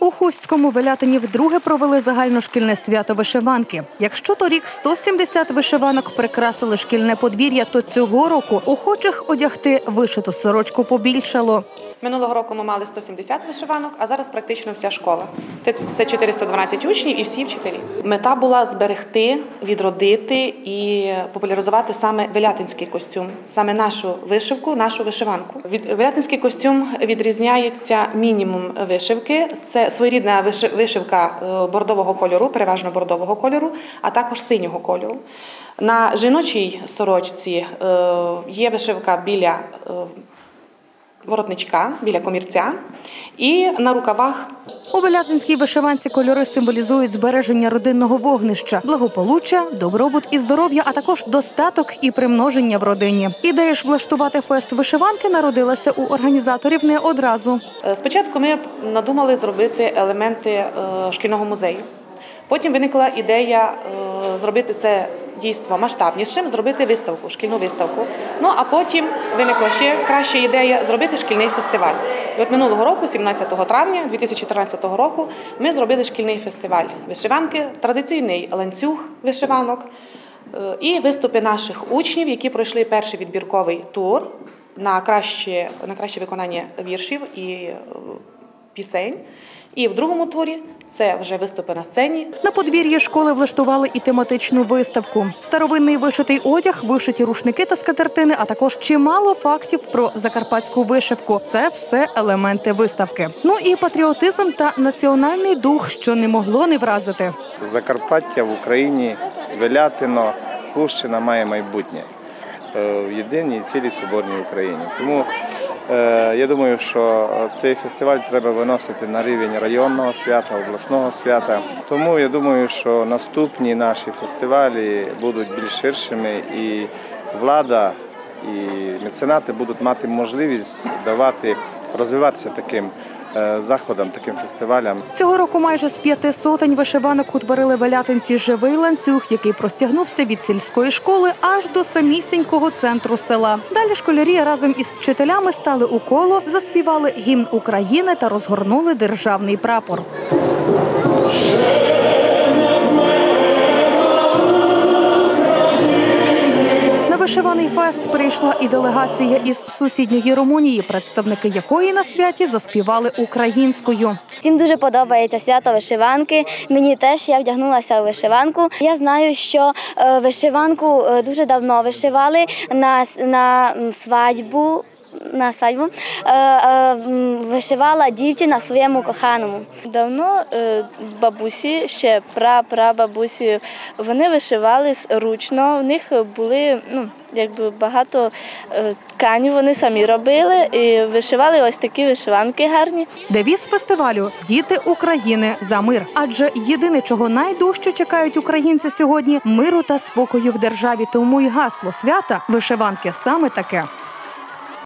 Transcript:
У Хустському Велятині вдруге провели загальношкільне свято вишиванки. Якщо торік 170 вишиванок прикрасили шкільне подвір'я, то цього року охочих одягти вишиту сорочку побільшало. Минулого року ми мали 170 вишиванок, а зараз практично вся школа. Це- Це 412 учнів і всі вчителі. Мета була зберегти, відродити і популяризувати саме велятинський костюм, саме нашу вишивку, нашу вишиванку. Велятинський костюм відрізняється мінімум вишивки. Це своєрідна вишивка е, бордового кольору, переважно бордового кольору, а також синього кольору. На жіночій сорочці е, є вишивка біля е, воротничка біля комірця і на рукавах У велятинській вишиванці кольори символізують збереження родинного вогнища, благополуччя, добробут і здоров'я, а також достаток і примноження в родині. Ідея ж влаштувати фест вишиванки народилася у організаторів не одразу. Е, спочатку ми надумали зробити елементи е, шкільного музею. Потім виникла ідея е, зробити це дійство масштабнішим, зробити виставку, шкільну виставку. Ну а потім виникла ще краща ідея зробити шкільний фестиваль. І от минулого року, 17 травня 2014 року, ми зробили шкільний фестиваль вишиванки, традиційний ланцюг вишиванок е, і виступи наших учнів, які пройшли перший відбірковий тур на краще, на краще виконання віршів і е, пісень. І в другому турі це вже виступи на сцені. На подвір'ї школи влаштували і тематичну виставку. Старовинний вишитий одяг, вишиті рушники та скатертини, а також чимало фактів про закарпатську вишивку. Це все елементи виставки. Ну і патріотизм та національний дух, що не могло не вразити. Закарпаття в Україні, Велятино, Хущина має майбутнє в єдиній цілій соборній Україні. Тому е, я думаю, що цей фестиваль треба виносити на рівень районного свята, обласного свята. Тому я думаю, що наступні наші фестивалі будуть більш ширшими і влада. І меценати будуть мати можливість давати розвиватися таким е, заходам, таким фестивалям. Цього року майже з п'яти сотень вишиванок утворили велятинці живий ланцюг, який простягнувся від сільської школи аж до самісінького центру села. Далі школярі разом із вчителями стали у коло, заспівали гімн України та розгорнули державний прапор. Вишиваний фест прийшла і делегація із сусідньої Румунії, представники якої на святі заспівали українською. Всім дуже подобається свято вишиванки. Мені теж я вдягнулася у вишиванку. Я знаю, що е, вишиванку е, дуже давно вишивали на, на свадьбу. На свадьбу е, е, вишивала дівчина своєму коханому. Давно е, бабусі, ще пра-прабабусі, вони вишивали ручно. В них були ну, якби багато тканів, вони самі робили і вишивали ось такі вишиванки гарні. Девіз фестивалю Діти України за мир. Адже єдине, чого найдужче чекають українці сьогодні миру та спокою в державі. Тому й гасло свята вишиванки саме таке.